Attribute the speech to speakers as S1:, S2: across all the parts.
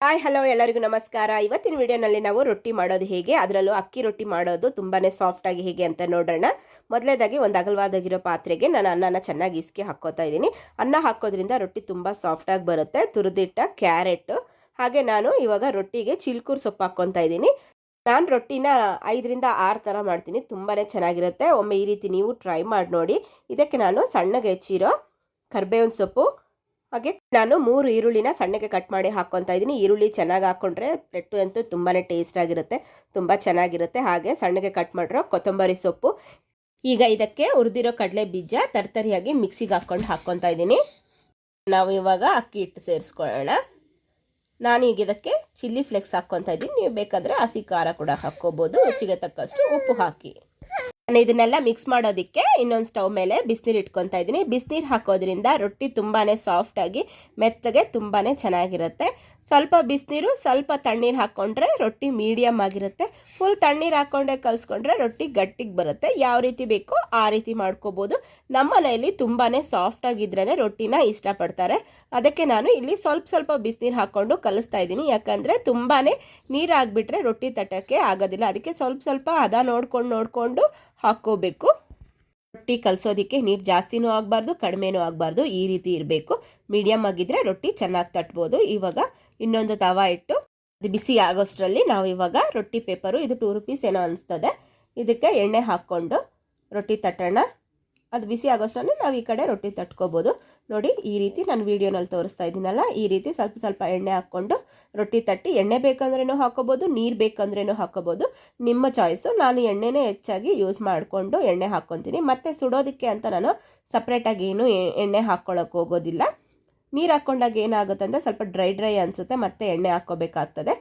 S1: Hi hello ಎಲ್ಲರಿಗೂ ನಮಸ್ಕಾರ. ಇವತ್ತಿನ ವಿಡಿಯೋನಲ್ಲಿ ನಾವು ರೊಟ್ಟಿ ಮಾಡೋದು ಹೇಗೆ, ಅದರಲ್ಲೂ ಅಕ್ಕಿ ರೊಟ್ಟಿ ಮಾಡೋದು ತುಂಬಾ ಸಾಫ್ಟಾಗಿ ಹೇಗೆ ಅಂತ ನೋಡೋಣ ಮೊದಲೇದಾಗಿ ಒಂದು ಅಗಲವಾದಾಗಿರೋ ಪಾತ್ರೆಗೆ ನಾನು ಅನ್ನನ ಚೆನ್ನಾಗಿ ಇಸ್ಕಿ ಹಾಕೋತಾ ಇದ್ದೀನಿ. ಅನ್ನ ಹಾಕೋದ್ರಿಂದ ರೊಟ್ಟಿ ತುಂಬ ಸಾಫ್ಟಾಗಿ ಬರುತ್ತೆ. ತುರಿದಿಟ್ಟ ಕ್ಯಾರೆಟ್, ಹಾಗೆ ನಾನು ಇವಾಗ ರೊಟ್ಟಿಗೆ ಚಿಲ್ಕೂರು ಸೊಪ್ಪು ಹಾಕ್ಕೊತಾ ಇದ್ದೀನಿ. ನಾನು ರೊಟ್ಟಿನ ಐದರಿಂದ ಆರು ಥರ ಮಾಡ್ತೀನಿ. ತುಂಬಾ ಚೆನ್ನಾಗಿರುತ್ತೆ. ಒಮ್ಮೆ ಈ ರೀತಿ ನೀವು ಟ್ರೈ ಮಾಡಿ ನೋಡಿ. ಇದಕ್ಕೆ ನಾನು ಸಣ್ಣಗೆ ಹೆಚ್ಚಿರೋ ಕರ್ಬೇವಿನ ಸೊಪ್ಪು ಹಾಗೆ ನಾನು ಮೂರು ಈರುಳ್ಳಿನ ಸಣ್ಣಗೆ ಕಟ್ ಮಾಡಿ ಹಾಕ್ಕೊತಾ ಇದ್ದೀನಿ. ಈರುಳ್ಳಿ ಚೆನ್ನಾಗಿ ಹಾಕ್ಕೊಂಡ್ರೆ ಲೆಟ್ಟು ಅಂತೂ ತುಂಬಾ ಟೇಸ್ಟ್ ಆಗಿರುತ್ತೆ, ತುಂಬ ಚೆನ್ನಾಗಿರುತ್ತೆ. ಹಾಗೆ ಸಣ್ಣಗೆ ಕಟ್ ಮಾಡಿರೋ ಕೊತ್ತಂಬರಿ ಸೊಪ್ಪು. ಈಗ ಇದಕ್ಕೆ ಹುರಿದಿರೋ ಕಡಲೆ ಬೀಜ ತರ್ತರಿಯಾಗಿ ಮಿಕ್ಸಿಗೆ ಹಾಕ್ಕೊಂಡು ಹಾಕ್ಕೊತಾ ಇದ್ದೀನಿ. ನಾವು ಇವಾಗ ಅಕ್ಕಿ ಹಿಟ್ಟು ಸೇರಿಸ್ಕೊಳ್ಳೋಣ. ನಾನು ಈಗ ಇದಕ್ಕೆ ಚಿಲ್ಲಿ ಫ್ಲೆಕ್ಸ್ ಹಾಕ್ಕೊತಾ ಇದ್ದೀನಿ. ನೀವು ಬೇಕಾದರೆ ಹಸಿ ಖಾರ ಕೂಡ ಹಾಕ್ಕೋಬೋದು. ರುಚಿಗೆ ತಕ್ಕಷ್ಟು ಉಪ್ಪು ಹಾಕಿ. ನಾನು ಇದನ್ನೆಲ್ಲ ಮಿಕ್ಸ್ ಮಾಡೋದಕ್ಕೆ ಇನ್ನೊಂದು ಸ್ಟವ್ ಮೇಲೆ ಬಿಸಿನೀರು ಇಟ್ಕೊತಾ ಇದ್ದೀನಿ. ಬಿಸಿನೀರು ಹಾಕೋದ್ರಿಂದ ರೊಟ್ಟಿ ತುಂಬಾ ಸಾಫ್ಟಾಗಿ ಮೆತ್ತಗೆ ತುಂಬಾ ಚೆನ್ನಾಗಿರುತ್ತೆ. ಸ್ವಲ್ಪ ಬಿಸಿನೀರು, ಸ್ವಲ್ಪ ತಣ್ಣೀರು ಹಾಕ್ಕೊಂಡ್ರೆ ರೊಟ್ಟಿ ಮೀಡಿಯಮ್ ಆಗಿರುತ್ತೆ. ಫುಲ್ ತಣ್ಣೀರು ಹಾಕ್ಕೊಂಡೆ ಕಲಿಸ್ಕೊಂಡ್ರೆ ರೊಟ್ಟಿ ಗಟ್ಟಿಗೆ ಬರುತ್ತೆ. ಯಾವ ರೀತಿ ಬೇಕೋ ಆ ರೀತಿ ಮಾಡ್ಕೋಬೋದು. ನಮ್ಮ ಮನೆಯಲ್ಲಿ ತುಂಬಾ ಸಾಫ್ಟಾಗಿದ್ರೇ ರೊಟ್ಟಿನ ಇಷ್ಟಪಡ್ತಾರೆ. ಅದಕ್ಕೆ ನಾನು ಇಲ್ಲಿ ಸ್ವಲ್ಪ ಸ್ವಲ್ಪ ಬಿಸಿನೀರು ಹಾಕ್ಕೊಂಡು ಕಲಿಸ್ತಾ ಇದ್ದೀನಿ. ಯಾಕಂದರೆ ತುಂಬಾ ನೀರು ಆಗಿಬಿಟ್ರೆ ರೊಟ್ಟಿ ತಟ್ಟಕ್ಕೆ ಆಗೋದಿಲ್ಲ. ಅದಕ್ಕೆ ಸ್ವಲ್ಪ ಸ್ವಲ್ಪ ಹದ ನೋಡ್ಕೊಂಡು ನೋಡಿಕೊಂಡು ಹಾಕ್ಕೋಬೇಕು ರೊಟ್ಟಿ ಕಲಸೋದಕ್ಕೆ ನೀರು ಜಾಸ್ತಿನೂ ಆಗಬಾರ್ದು, ಕಡಿಮೆನೂ ಆಗಬಾರ್ದು, ಈ ರೀತಿ ಇರಬೇಕು. ಮೀಡಿಯಮ್ ಆಗಿದ್ದರೆ ರೊಟ್ಟಿ ಚೆನ್ನಾಗಿ ತಟ್ಬೋದು. ಇವಾಗ ಇನ್ನೊಂದು ತವ ಇಟ್ಟು ಅದು ಬಿಸಿ ಆಗೋಷ್ಟರಲ್ಲಿ ನಾವು ಇವಾಗ ರೊಟ್ಟಿ ಪೇಪರು, ಇದು ಟೂ ರುಪೀಸ್ ಏನೋ ಅನಿಸ್ತದೆ. ಇದಕ್ಕೆ ಎಣ್ಣೆ ಹಾಕ್ಕೊಂಡು ರೊಟ್ಟಿ ತಟ್ಟೋಣ. ಅದು ಬಿಸಿ ಆಗೋಷ್ಟರಲ್ಲಿ ನಾವು ಈ ಕಡೆ ರೊಟ್ಟಿ ತಟ್ಕೋಬೋದು. ನೋಡಿ, ಈ ರೀತಿ ನಾನು ವೀಡಿಯೋನಲ್ಲಿ ತೋರಿಸ್ತಾ ಇದ್ದೀನಲ್ಲ, ಈ ರೀತಿ ಸ್ವಲ್ಪ ಸ್ವಲ್ಪ ಎಣ್ಣೆ ಹಾಕ್ಕೊಂಡು ರೊಟ್ಟಿ ತಟ್ಟಿ ಎಣ್ಣೆ ಬೇಕಂದ್ರೂ ಹಾಕೋಬೋದು ನೀರು ಬೇಕಂದ್ರೂ ಹಾಕೋಬೋದು ನಿಮ್ಮ ಚಾಯ್ಸು ನಾನು ಎಣ್ಣೆನೇ ಹೆಚ್ಚಾಗಿ ಯೂಸ್ ಮಾಡಿಕೊಂಡು ಎಣ್ಣೆ ಹಾಕ್ಕೊತೀನಿ. ಮತ್ತು ಸುಡೋದಕ್ಕೆ ಅಂತ ನಾನು ಸಪ್ರೇಟಾಗಿ ಏನು ಎಣ್ಣೆ ಹಾಕ್ಕೊಳ್ಳೋಕೆ ಹೋಗೋದಿಲ್ಲ. ನೀರು ಹಾಕ್ಕೊಂಡಾಗ ಏನಾಗುತ್ತೆ ಅಂದರೆ ಸ್ವಲ್ಪ ಡ್ರೈ ಡ್ರೈ ಅನಿಸುತ್ತೆ, ಮತ್ತು ಎಣ್ಣೆ ಹಾಕ್ಕೋಬೇಕಾಗ್ತದೆ.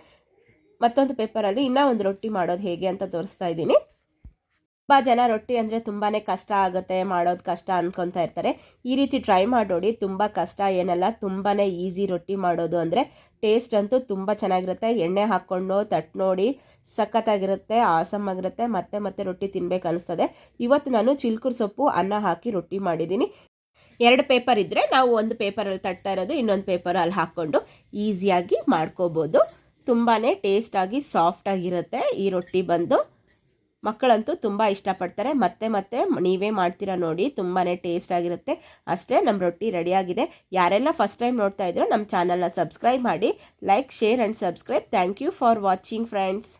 S1: ಮತ್ತೊಂದು ಪೇಪರಲ್ಲಿ ಇನ್ನೂ ಒಂದು ರೊಟ್ಟಿ ಮಾಡೋದು ಹೇಗೆ ಅಂತ ತೋರಿಸ್ತಾ ಇದ್ದೀನಿ. ತುಂಬ ಜನ ರೊಟ್ಟಿ ಅಂದರೆ ತುಂಬಾ ಕಷ್ಟ ಆಗುತ್ತೆ, ಮಾಡೋದು ಕಷ್ಟ ಅನ್ಕೊತಾ ಇರ್ತಾರೆ. ಈ ರೀತಿ ಟ್ರೈ ಮಾಡಿ ನೋಡಿ ತುಂಬ ಕಷ್ಟ, ಏನಲ್ಲ ತುಂಬಾ ಈಸಿ ರೊಟ್ಟಿ ಮಾಡೋದು ಅಂದರೆ ಟೇಸ್ಟ್ ಅಂತೂ ತುಂಬ ಚೆನ್ನಾಗಿರುತ್ತೆ. ಎಣ್ಣೆ ಹಾಕ್ಕೊಂಡು ತಟ್ ನೋಡಿ ಸಖತ್ತಾಗಿರುತ್ತೆ ಆಸಮ್ ಆಗಿರುತ್ತೆ, ಮತ್ತೆ ಮತ್ತೆ ರೊಟ್ಟಿ ತಿನ್ಬೇಕು ಅನಿಸ್ತದೆ. ಇವತ್ತು ನಾನು ಚಿಲ್ಕುರ್ ಸೊಪ್ಪು, ಅನ್ನ ಹಾಕಿ ರೊಟ್ಟಿ ಮಾಡಿದ್ದೀನಿ ಎರಡು ಪೇಪರ್ ಇದ್ದರೆ ನಾವು ಒಂದು ಪೇಪರಲ್ಲಿ ತಟ್ತಾ ಇರೋದು, ಇನ್ನೊಂದು ಪೇಪರಲ್ಲಿ ಹಾಕ್ಕೊಂಡು ಈಸಿಯಾಗಿ ಮಾಡ್ಕೋಬೋದು. ತುಂಬಾ ಟೇಸ್ಟಾಗಿ ಸಾಫ್ಟಾಗಿರುತ್ತೆ ಈ ರೊಟ್ಟಿ ಬಂದು. ಮಕ್ಕಳಂತೂ ತುಂಬ ಇಷ್ಟಪಡ್ತಾರೆ. ಮತ್ತೆ ಮತ್ತೆ ನೀವೇ ಮಾಡ್ತೀರಾ ನೋಡಿ ತುಂಬಾ ಟೇಸ್ಟ್ ಆಗಿರುತ್ತೆ. ಅಷ್ಟೇ ನಮ್ಮ ರೊಟ್ಟಿ ರೆಡಿಯಾಗಿದೆ. ಯಾರೆಲ್ಲ ಫಸ್ಟ್ ಟೈಮ್ ನೋಡ್ತಾ ಇದ್ರೋ ನಮ್ಮ ಚಾನಲ್ನ ಸಬ್ಸ್ಕ್ರೈಬ್ ಮಾಡಿ like share and subscribe thank you for watching friends